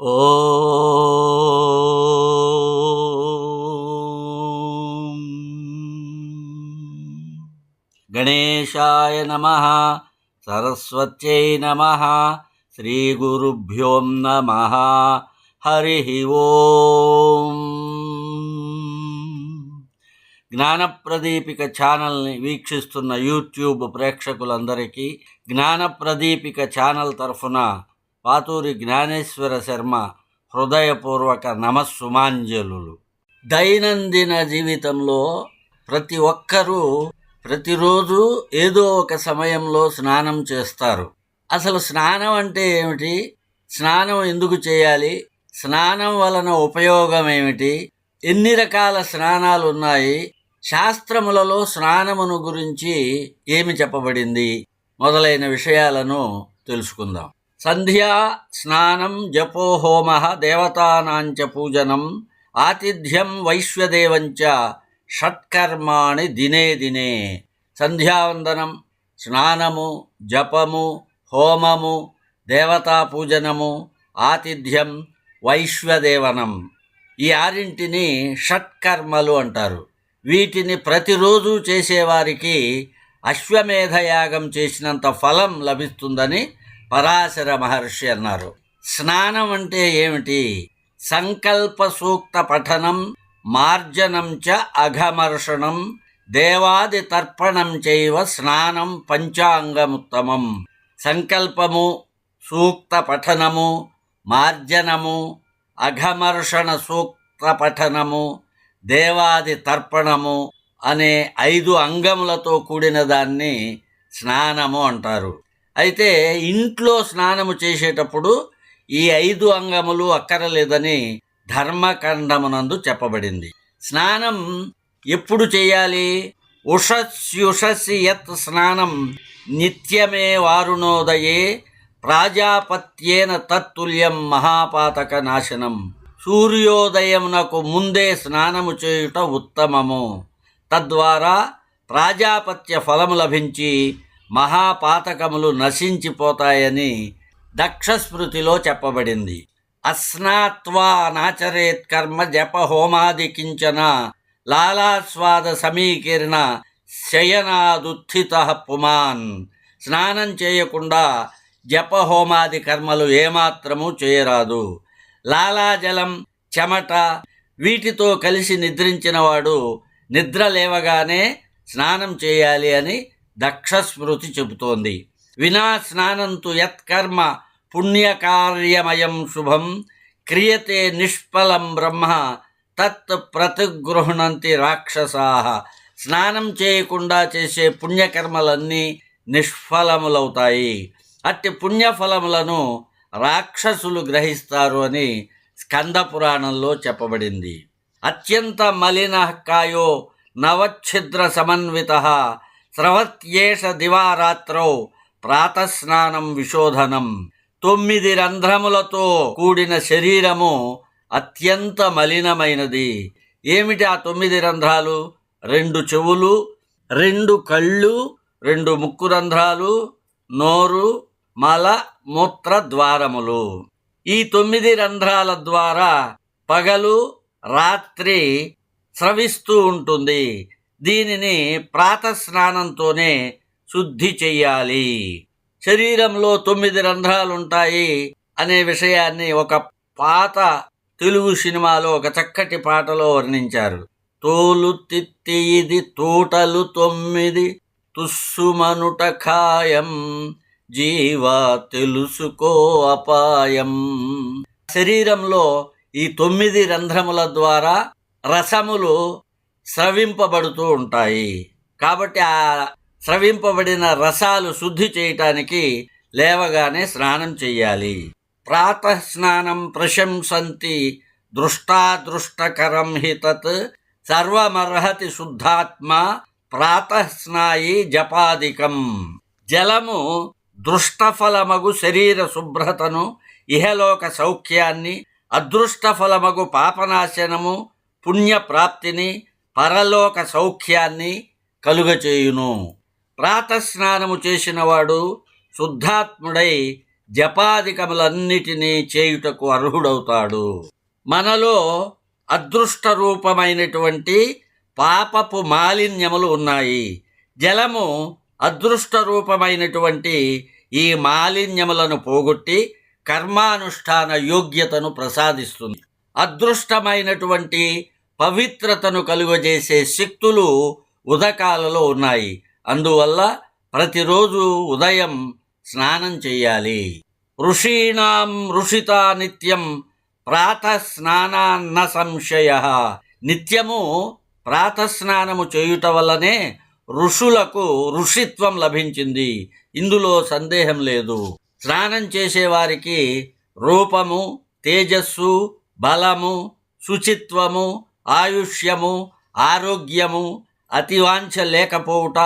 ఓ గణేశాయ నమ సరస్వత్యై నమ శ్రీగురుభ్యో నమ హరి ఓం జ్ఞానప్రదీపిక ఛానల్ని వీక్షిస్తున్న యూట్యూబ్ ప్రేక్షకులందరికీ జ్ఞానప్రదీపిక ఛానల్ తరఫున పాతూరి జ్ఞానేశ్వర శర్మ హృదయపూర్వక నమస్సుమాంజలు దైనందిన జీవితంలో ప్రతి ఒక్కరూ ప్రతిరోజు ఏదో ఒక సమయంలో స్నానం చేస్తారు. అసలు స్నానం అంటే ఏమిటి? స్నానం ఎందుకు చేయాలి? స్నానం వలన ఉపయోగం ఏమిటి? ఎన్ని రకాల స్నానాలు ఉన్నాయి? శాస్త్రములలో స్నానమును గురించి ఏమి చెప్పబడింది? మొదలైన విషయాలను తెలుసుకుందాం. సంధ్యా స్నానం జపోహోమ దేవతానాంచ పూజనం ఆతిథ్యం వైశ్వదేవంచ షట్కర్మాణి దినే దినే. సంధ్యావందనం స్నానము జపము హోమము దేవతా పూజనము ఆతిథ్యం వైశ్వదేవనం. ఈ ఆరింటిని షట్కర్మలు అంటారు. వీటిని ప్రతిరోజు చేసేవారికి అశ్వమేధయాగం చేసినంత ఫలం లభిస్తుందని పరాశర మహర్షి అన్నారు. స్నానం అంటే ఏమిటి? సంకల్ప సూక్త పఠనం మార్జనం చ అఘమర్షణం దేవాది తర్పణం చైవ స్నానం పంచాంగముత్తమం. సంకల్పము సూక్త పఠనము మార్జనము అఘమర్షణ సూక్త పఠనము దేవాది తర్పణము అనే ఐదు అంగములతో కూడిన దాన్ని స్నానము అంటారు. అయితే ఇంట్లో స్నానము చేసేటప్పుడు ఈ ఐదు అంగములు అక్కరలేదని ధర్మఖండమునందు చెప్పబడింది. స్నానం ఎప్పుడు చేయాలి? ఉషస్యుషసి యత్ స్నానం నిత్యమే వారుణోదయే ప్రాజాపత్యేన తత్తుల్యం మహాపాతక నాశనం. సూర్యోదయమునకు ముందే స్నానము చేయుట ఉత్తమము. తద్వారా ప్రాజాపత్య ఫలము లభించి మహాపాతకములు నశించిపోతాయని దక్షస్మృతిలో చెప్పబడింది. అస్నాత్వా నాచరేత్ కర్మ జప హోమాది కించన లాలాస్వాద సమీకరణ శయనాదుత్థిత పుమాన్. స్నానం చేయకుండా జప హోమాది కర్మలు ఏమాత్రము చేయరాదు. లాలాజలం చెమట వీటితో కలిసి నిద్రించినవాడు నిద్ర లేవగానే స్నానం చేయాలి అని దక్షస్మృతి చెబుతోంది. వినా స్నానంతు యత్కర్మ పుణ్యకార్యమయం శుభం క్రియతే నిష్ఫలం బ్రహ్మ తత్ ప్రతిగృహణంతి రాక్షసా. స్నానం చేయకుండా చేసే పుణ్యకర్మలన్నీ నిష్ఫలములవుతాయి. అట్టి పుణ్యఫలములను రాక్షసులు గ్రహిస్తారు అని స్కంద పురాణంలో చెప్పబడింది. అత్యంత మలిన కాయో నవఛిద్ర సమన్విత స్రవత్యేష దివారాత్రౌ ప్రాతస్నానం విశోధనం. తొమ్మిది రంధ్రములతో కూడిన శరీరము అత్యంత మలినమైనది. ఏమిటి ఆ తొమ్మిది రంధ్రాలు? రెండు చెవులు రెండు కళ్ళు రెండు ముక్కు రంధ్రాలు నోరు మల మూత్ర ద్వారములు. ఈ తొమ్మిది రంధ్రాల ద్వారా పగలు రాత్రి స్రవిస్తూ ఉంటుంది. దీనిని ప్రాతస్నానంతోనే శుద్ధి చెయ్యాలి. శరీరంలో తొమ్మిది రంధ్రాలుంటాయి అనే విషయాన్ని ఒక పాత తెలుగు సినిమాలో ఒక చక్కటి పాటలో వర్ణించారు. తోలు తిత్తి ఇది తోటలు తొమ్మిది తుస్సుమనుట ఖాయం జీవా తెలుసుకో అపాయం. శరీరంలో ఈ తొమ్మిది రంధ్రముల ద్వారా రసములు స్రవింపబడుతూ ఉంటాయి. కాబట్టి ఆ స్రవింపబడిన రసాలు శుద్ధి చేయటానికి లేవగానే స్నానం చెయ్యాలి. ప్రాతః స్నానం ప్రశంసంతి దృష్టాదృష్టకరం హి తత్ సర్వమర్హతి శుద్ధాత్మ ప్రాతః స్నాయి జపాదికం. జలము దృష్టఫలమగు శరీర శుభ్రతను ఇహలోక సౌఖ్యాన్ని అదృష్టఫలమగు పాపనాశనము పుణ్యప్రాప్తిని పరలోక సౌఖ్యాన్ని కలుగచేయును. ప్రాతస్నానము చేసినవాడు శుద్ధాత్ముడై జపాధికములన్నిటినీ చేయుటకు అర్హుడవుతాడు. మనలో అదృష్ట రూపమైనటువంటి పాపపు మాలిన్యములు ఉన్నాయి. జలము అదృష్ట రూపమైనటువంటి ఈ మాలిన్యములను పోగొట్టి కర్మానుష్ఠాన యోగ్యతను ప్రసాదిస్తుంది. అదృష్టమైనటువంటి పవిత్రతను కలుగజేసే శక్తులు ఉదకాలలో ఉన్నాయి. అందువల్ల ప్రతిరోజు ఉదయం స్నానం చేయాలి ఋషీణాం ఋషిత నిత్యం ప్రాతః స్నానాన్న సంశయ. నిత్యము ప్రాతస్నానము చేయుట వల్లనే ఋషులకు ఋషిత్వం లభించింది. ఇందులో సందేహం లేదు. స్నానం చేసేవారికి రూపము తేజస్సు బలము శుచిత్వము ఆయుష్యము ఆరోగ్యము అతివాంఛ లేకపోవుట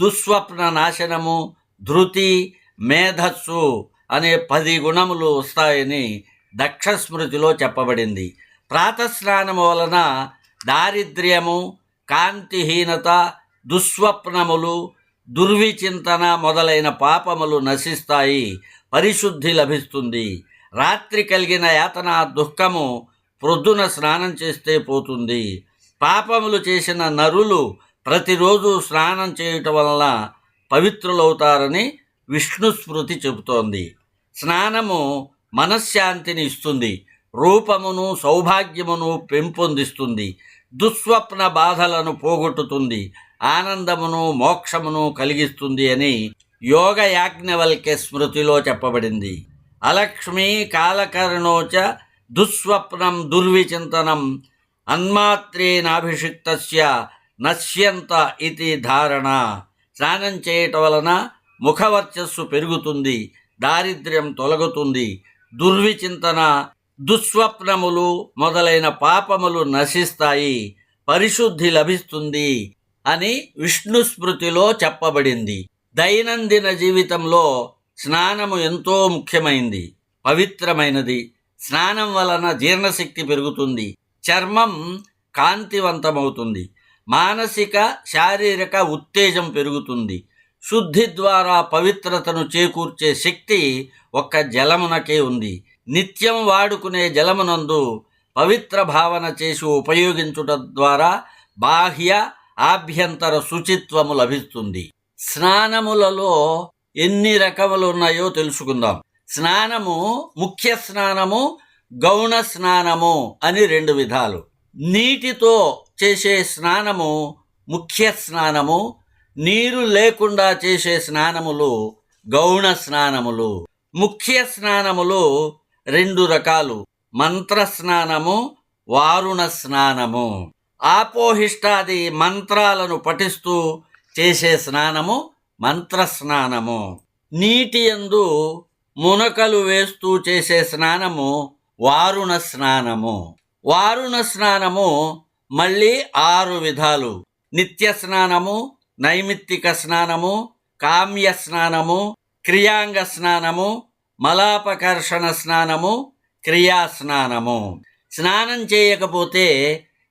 దుస్వప్న నాశనము ధృతి మేధస్సు అనే పది గుణములు వస్తాయని దక్ష స్మృతిలో చెప్పబడింది. ప్రాతస్నానము వలన దారిద్ర్యము కాంతిహీనత దుస్వప్నములు దుర్విచింతన మొదలైన పాపములు నశిస్తాయి పరిశుద్ధి లభిస్తుంది. రాత్రి కలిగిన యాతన దుఃఖము ప్రొద్దున స్నానం చేస్తే పోతుంది. పాపములు చేసిన నరులు ప్రతిరోజు స్నానం చేయటం వలన పవిత్రులవుతారని విష్ణు స్మృతి చెబుతోంది. స్నానము మనశ్శాంతిని ఇస్తుంది. రూపమును సౌభాగ్యమును పెంపొందిస్తుంది. దుస్వప్న బాధలను పోగొట్టుతుంది. ఆనందమును మోక్షమును కలిగిస్తుంది అని యోగ యాజ్ఞవల్క్య స్మృతిలో చెప్పబడింది. అలక్ష్మి కాలకరణోచ దుస్వప్నం దుర్విచింతనం అన్మాత్రేనాభిషిక్తస్య నశ్యంత ఇది ధారణ. స్నానం చేయటం వలన ముఖవర్చస్సు పెరుగుతుంది దారిద్ర్యం తొలగుతుంది. దుర్విచింతన దుస్వప్నములు మొదలైన పాపములు నశిస్తాయి పరిశుద్ధి లభిస్తుంది అని విష్ణు స్మృతిలో చెప్పబడింది. దైనందిన జీవితంలో స్నానము ఎంతో ముఖ్యమైంది పవిత్రమైనది. స్నానం వలన జీర్ణశక్తి పెరుగుతుంది. చర్మం కాంతివంతమవుతుంది. మానసిక శారీరక ఉత్తేజం పెరుగుతుంది. శుద్ధి ద్వారా పవిత్రతను చేకూర్చే శక్తి ఒక్క జలమునకే ఉంది. నిత్యం వాడుకునే జలమునందు పవిత్ర భావన చేసి ఉపయోగించుట ద్వారా బాహ్య ఆభ్యంతర శుచిత్వము లభిస్తుంది. స్నానములలో ఎన్ని రకములు ఉన్నాయో తెలుసుకుందాం. స్నానము ముఖ్య స్నానము గౌణ స్నానము అని రెండు విధాలు. నీటితో చేసే స్నానము ముఖ్య స్నానము నీరు లేకుండా చేసే స్నానములు గౌణ స్నానములు. ముఖ్య స్నానములు రెండు రకాలు. మంత్ర స్నానము వారుణ స్నానము. ఆపోహిష్టాది మంత్రాలను పఠిస్తూ చేసే స్నానము మంత్ర స్నానము. నీటి యందు మునకలు వేస్తూ చేసే స్నానము వారుణ స్నానము. వారుణ స్నానము మళ్ళీ ఆరు విధాలు. నిత్య స్నానము నైమిత్తిక స్నానము కామ్య స్నానము క్రియాంగ స్నానము మలాపకర్షణ స్నానము క్రియా స్నానము. స్నానం చేయకపోతే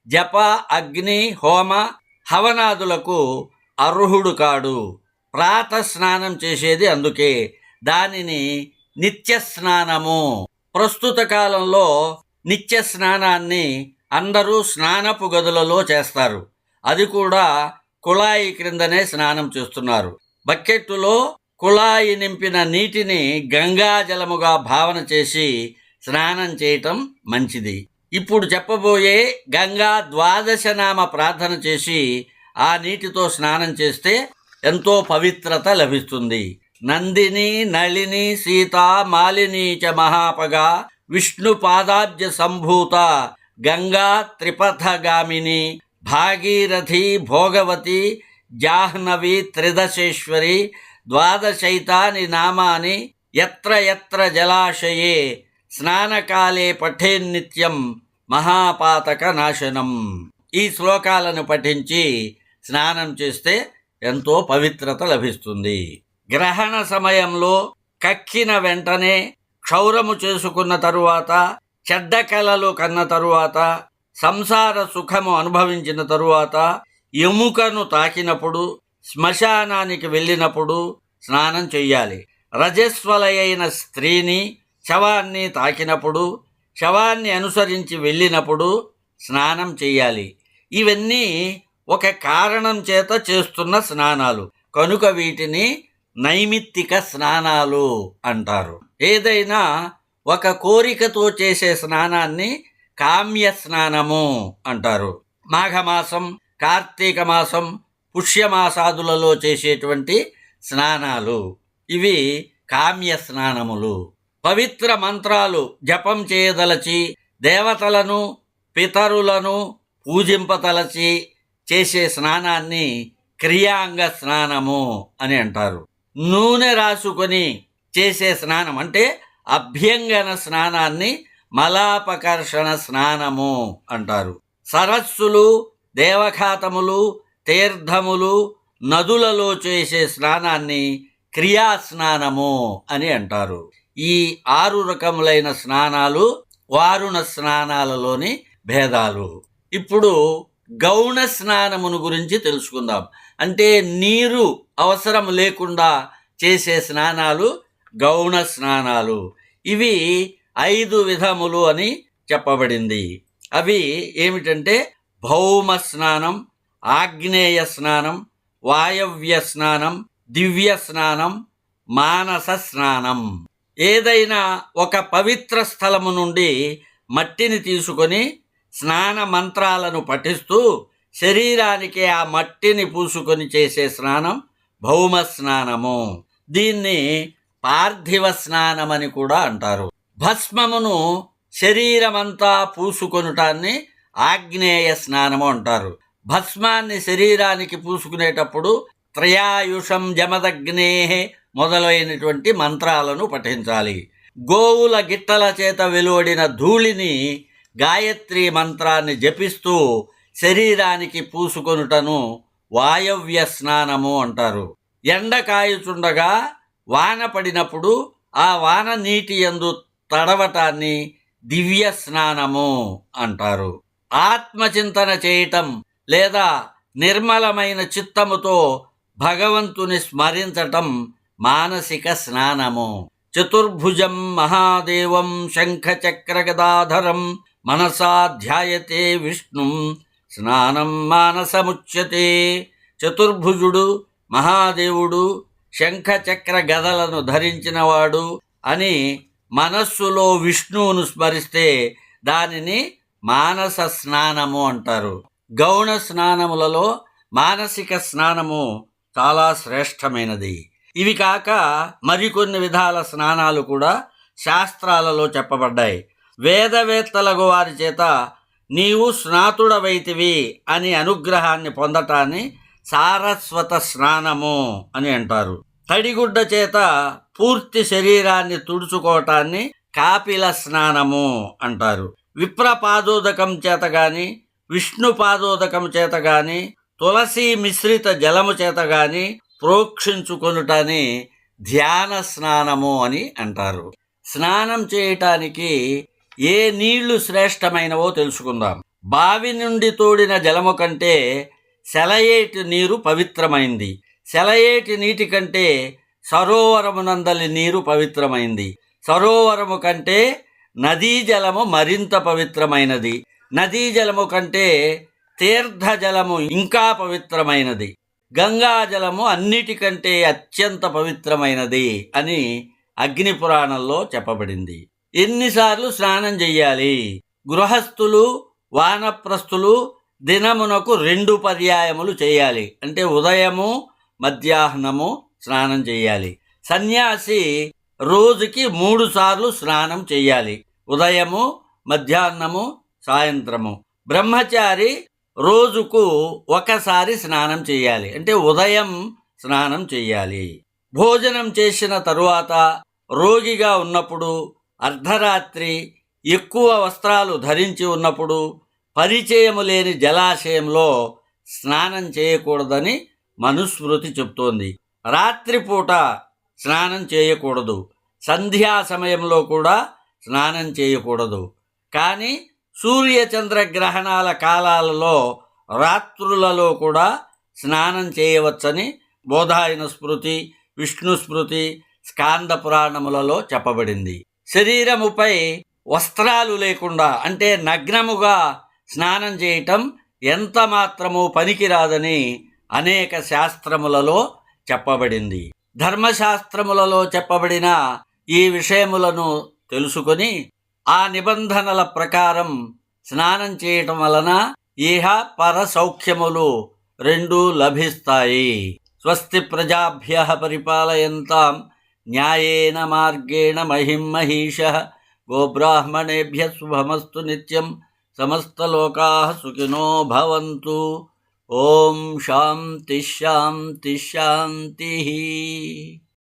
జప అగ్ని హోమ హవనాదులకు అర్హుడు కాడు. ప్రాత స్నానం చేసేది అందుకే. దానిని నిత్య స్నానము ప్రస్తుత కాలంలో నిత్య స్నానాన్ని అందరూ స్నానపు గదులలో చేస్తారు. అది కూడా కుళాయి క్రిందనే స్నానం చేస్తున్నారు. బకెట్టులో కుళాయి నింపిన నీటిని గంగా జలముగా భావన చేసి స్నానం చేయటం మంచిది. ఇప్పుడు చెప్పబోయే గంగా ద్వాదశ నామ ప్రార్థన చేసి ఆ నీటితో స్నానం చేస్తే ఎంతో పవిత్రత లభిస్తుంది. నందిని నళిని సీత మాలిని చ మహాపగా విష్ణు పాదాబ్జ సంభూత గంగా త్రిపథగామిని భాగీరథి భోగవతి జాహ్నవి త్రిదశేశ్వరి ద్వాదశైతాని నామాని ఎత్ర ఎత్ర జలాశయే స్నానకాలే పఠేన్నిత్యం మహాపాతక నాశనం. ఈ శ్లోకాలను పఠించి స్నానం చేస్తే ఎంతో పవిత్రత లభిస్తుంది. గ్రహణ సమయంలో కక్కిన వెంటనే క్షౌరము చేసుకున్న తరువాత చెడ్డ కలలు కన్న తరువాత సంసార సుఖము అనుభవించిన తరువాత ఎముకను తాకినప్పుడు శ్మశానానికి వెళ్ళినప్పుడు స్నానం చెయ్యాలి. రజస్వలయైన స్త్రీని శవాన్ని తాకినప్పుడు శవాన్ని అనుసరించి వెళ్ళినప్పుడు స్నానం చేయాలి ఇవన్నీ ఒక కారణం చేత చేస్తున్న స్నానాలు. కనుక వీటిని నైమిత్తిక స్నానాలు అంటారు. ఏదైనా ఒక కోరికతో చేసే స్నానాన్ని కామ్య స్నానము అంటారు. మాఘమాసం కార్తీక మాసం పుష్యమాసాదులలో చేసేటువంటి స్నానాలు. ఇవి కామ్య స్నానములు. పవిత్ర మంత్రాలు జపం చేయదలచి దేవతలను పితరులను పూజింపతలచి చేసే స్నానాన్ని క్రియాంగ స్నానము అని అంటారు. నూనె రాసుకొని చేసే స్నానం అంటే అభ్యంగన స్నానాన్ని మలాపకర్షణ స్నానము అంటారు. సరస్సులు దేవఖాతములు తీర్థములు నదులలో చేసే స్నానాన్ని క్రియా స్నానము అని అంటారు. ఈ ఆరు రకములైన స్నానాలు వారుణ స్నానాలలోని భేదాలు. ఇప్పుడు గౌణ స్నానమును గురించి తెలుసుకుందాం. అంటే నీరు అవసరం లేకుండా చేసే స్నానాలు గౌణ స్నానాలు. ఇవి ఐదు విధములు అని చెప్పబడింది. అవి ఏమిటంటే భౌమ స్నానం ఆగ్నేయ స్నానం వాయవ్య స్నానం దివ్య స్నానం మానస స్నానం. ఏదైనా ఒక పవిత్ర స్థలము నుండి మట్టిని తీసుకొని స్నాన మంత్రాలను పఠిస్తూ శరీరానికి ఆ మట్టిని పూసుకొని చేసే స్నానం భౌమ స్నానము దీన్ని పార్థివ స్నానమని కూడా అంటారు. భస్మమును శరీరమంతా పూసుకొనుటాన్ని ఆగ్నేయ స్నానము అంటారు. భస్మాన్ని శరీరానికి పూసుకునేటప్పుడు త్రయాయుషం జమదగ్నే మొదలైనటువంటి మంత్రాలను పఠించాలి. గోవుల గిట్టల చేత వెలువడిన ధూళిని గాయత్రి మంత్రాన్ని జపిస్తూ శరీరానికి పూసుకొనుటను వాయవ్య స్నానము అంటారు. ఎండ కాయుచుండగా వాన పడినప్పుడు ఆ వాన నీటి యందు తడవటాన్ని దివ్య స్నానము అంటారు. ఆత్మచింతన చేయటం లేదా నిర్మలమైన చిత్తముతో భగవంతుని స్మరించటం మానసిక స్నానము. చతుర్భుజం మహాదేవం శంఖచక్రగదాధరం మనసా ధ్యాయతే విష్ణుం స్నానం మానసముచ్యతే. చతుర్భుజుడు మహాదేవుడు శంఖచక్ర గదలను ధరించినవాడు అని మనస్సులో విష్ణువును స్మరిస్తే దానిని మానస స్నానము అంటారు. గౌణ స్నానములలో మానసిక స్నానము చాలా శ్రేష్టమైనది. ఇవి కాక మరికొన్ని విధాల స్నానాలు కూడా శాస్త్రాలలో చెప్పబడ్డాయి. వేదవేత్తలకు వారి చేత నీవు స్నాతుడవైతివి అని అనుగ్రహాన్ని పొందటాన్ని సారస్వత స్నానము అని అంటారు. తడిగుడ్డ చేత పూర్తి శరీరాన్ని తుడుచుకోవటాన్ని కాపిల స్నానము అంటారు. విప్ర పాదోదకం చేత గాని విష్ణు పాదోదకం చేత గాని తులసి మిశ్రిత జలము చేత గాని ప్రోక్షించుకొనుటని ధ్యాన స్నానము అని అంటారు. స్నానం చేయటానికి ఏ నీళ్ళు శ్రేష్టమైనవో తెలుసుకుందాం. బావి నుండి తోడిన జలము కంటే సెలయేటి నీరు పవిత్రమైంది. సెలయేటి నీటి కంటే సరోవరమునందలి నీరు పవిత్రమైంది. సరోవరము కంటే నదీ జలము మరింత పవిత్రమైనది. నదీ జలము కంటే తీర్థ జలము ఇంకా పవిత్రమైనది. గంగా జలము అన్నిటికంటే అత్యంత పవిత్రమైనది అని అగ్ని పురాణంలో చెప్పబడింది. ఎన్నిసార్లు స్నానం చెయ్యాలి? గృహస్థులు వానప్రస్థులు దినమునకు రెండు పర్యాయములు చేయాలి అంటే ఉదయము మధ్యాహ్నము స్నానం చేయాలి సన్యాసి రోజుకి మూడు సార్లు స్నానం చేయాలి ఉదయము మధ్యాహ్నము సాయంత్రము. బ్రహ్మచారి రోజుకు ఒకసారి స్నానం చేయాలి అంటే ఉదయం స్నానం చేయాలి భోజనం చేసిన తరువాత రోగిగా ఉన్నప్పుడు అర్ధరాత్రి ఎక్కువ వస్త్రాలు ధరించి ఉన్నప్పుడు పరిచయము లేని జలాశయంలో స్నానం చేయకూడదని మనుస్మృతి చెప్తోంది. రాత్రిపూట స్నానం చేయకూడదు. సంధ్యా సమయంలో కూడా స్నానం చేయకూడదు. కానీ సూర్యచంద్ర గ్రహణాల కాలాలలో రాత్రులలో కూడా స్నానం చేయవచ్చని బోధాయన స్మృతి విష్ణు స్మృతి స్కాంద పురాణములలో చెప్పబడింది. శరీరముపై వస్త్రాలు లేకుండా అంటే నగ్నముగా స్నానం చేయటం ఎంత మాత్రము పనికిరాదని అనేక శాస్త్రములలో చెప్పబడింది. ధర్మశాస్త్రములలో చెప్పబడిన ఈ విషయములను తెలుసుకొని ఆ నిబంధనల ప్రకారం స్నానం చేయటం వలన ఇహ పర సౌఖ్యములు రెండు లభిస్తాయి. స్వస్తి ప్రజాభ్య పరిపాలయంతాం न्यायेन मार्गेण महिं महीशः गोब्राह्मणेभ्यः शुभमस्तु नित्यं समस्तलोकाः सुखिनो भवन्तु। ओम शांति शांति शांति